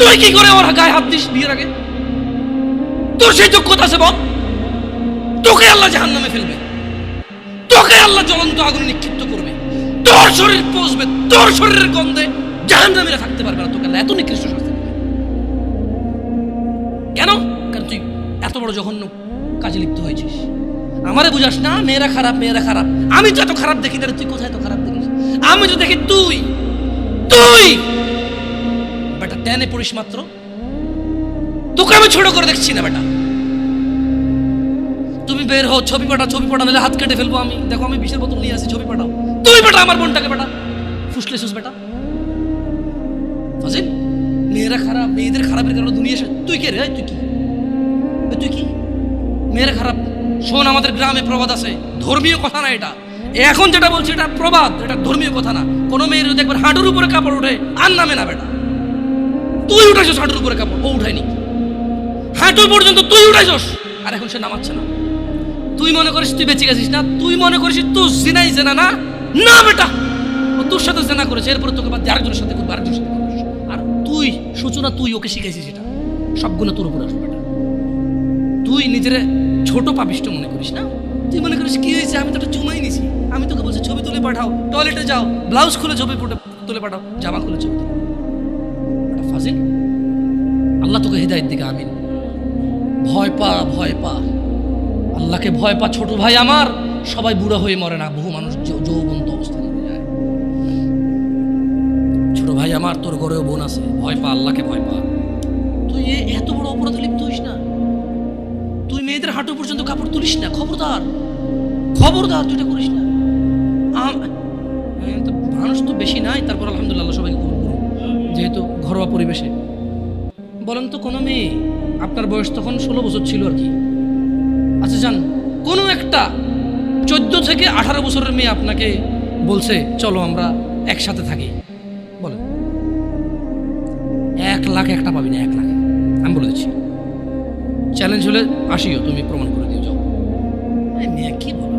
তুই কি করে ওর গায়ে হাত দিস? বিয়ের আগে? তোর সেই যোগ্যতা আছে, বল। তোকে আল্লাহ জাহান নামে ফেলবে। তোকে আল্লাহ জ্বলন্ত আগুনে নিক্ষিপ্ত করবে। তোর শরীর পচবে, তোর শরীরের গন্ধে জাহান নামীরা থাকতে পারবে না। তোকে এত নিকৃষ্ট শাস্তি দেবে। কেন? কারণ তুই এত বড় জঘন্য কাজে লিপ্ত হয়েছিস। আমারে বুঝাস না, মেয়েরা খারাপ মেয়েরা খারাপ। আমি তো এত খারাপ দেখি, তাহলে তুই কোথায় তো খারাপ দেখিস? আমি তো দেখি তুই তুই টেনে পড়িস মাত্র? তোকে আমি ছোট করে দেখছি না, বেটা। তুমি বের হও, ছবি পাঠাও ছবি পাঠাও, নাহলে হাত কেটে ফেলব আমি। দেখো, আমি বিশের বোতল নিয়ে আসি, ছবি পাঠাও। তুই বেটা আমার বোনটাকে বেটা। ফুসলে সুস, বেটা। ফাজিল, মেয়েরা খারাপ, মেয়েদের খারাপের কারণে দুনিয়া। তুই কে রে? তুই কি? তুই কি? মেয়েরা খারাপ। শোন, আমাদের গ্রামে প্রবাদ আছে। ধর্মীয় কথা না এটা। এখন যেটা বলছি, এটা প্রবাদ। এটা ধর্মীয় কথা না। কোনো মেয়ের যদি একবার হাঁটুর উপরে কাপড় ওঠে, আর নামে না, বেটা। তুই উঠাইছস হাঁটুর উপরে কাপড় ও উঠায়নি। হাঁটু পর্যন্ত তুই উঠাইছস। আর এখন সে নামাচ্ছে না। তুই মনে করিস তুই বেঁচে গেছিস না? তুই মনে করিস তুই জিনাই জেনা না? না, বেটা! ও তোর সাথে জেনা করেছে। এরপরে তোকে বাদ দিয়ে আরেকজনের সাথে করবে, আরেকজনের সাথে করবে। আর তুই, সূচনা, তুই ওকে শিখাইছিস এটা। সবগুলো তোর উপরে আসবে তুই নিজের ছোট পাপিষ্ট মনে করিস না? তুই মনে করিস, কি হয়েছে? আমি তো একটা চুমাই নিছি। আমি তোকে বলছি, ছবি তুলে পাঠাও। টয়লেটে যাও। ব্লাউজ খুলে ছবি তুলে পাঠাও। জামা খুলে ছবি তুলে ফাজিল আল্লাহ তোকে হৃদায়ত দিকে, আমিন। ভয় পা ভয় পা। আল্লাহকে ভয় পা, ছোট ভাই আমার। সবাই বুড়া হয়ে মরে না, বহু মানুষ যৌবন্ত অবস্থায় যায়। ছোট ভাই আমার, তোর ঘরেও বোন আছে। ভয় পা, আল্লাহকে ভয় পা। তুই এত বড় অপরাধে লিপ্ত হইস না। তুই মেয়েদের হাঁটু পর্যন্ত কাপড় তুলিস না, খবরদার। খবরদার, তুই এটা করিস না। মানুষ তো বেশি নাই, তারপর আলহামদুলিল্লাহ সবাইকে করুন। যেহেতু ঘরোয়া পরিবেশে। বলেন তো, কোনো মেয়ে আপনার বয়স তখন ষোলো বছর ছিল আর কি। আচ্ছা যান, কোনো একটা চোদ্দ থেকে আঠারো বছরের মেয়ে আপনাকে বলছে, চলো আমরা একসাথে থাকি। বলেন। এক লাখ একটা পাবি না, এক লাখ। আমি বলে দিচ্ছি। চ্যালেঞ্জ হলে আসিও, তুমি প্রমাণ করে দিও যাও। মেয়ে, কি বলো?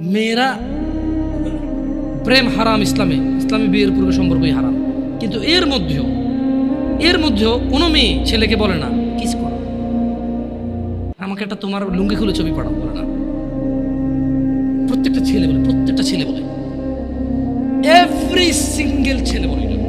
মেয়েরা প্রেম হারাম ইসলামে, ইসলামী বিয়ের পূর্বে সম্পর্কই হারাম। কিন্তু এর মধ্যেও এর মধ্যেও কোনো মেয়ে ছেলেকে বলে না, কিস করো। আমাকে একটা তোমার লুঙ্গি খুলে ছবি পাঠাও, বলে না। প্রত্যেকটা ছেলে বলে, প্রত্যেকটা ছেলে বলে। এভরি সিঙ্গেল ছেলে বলে।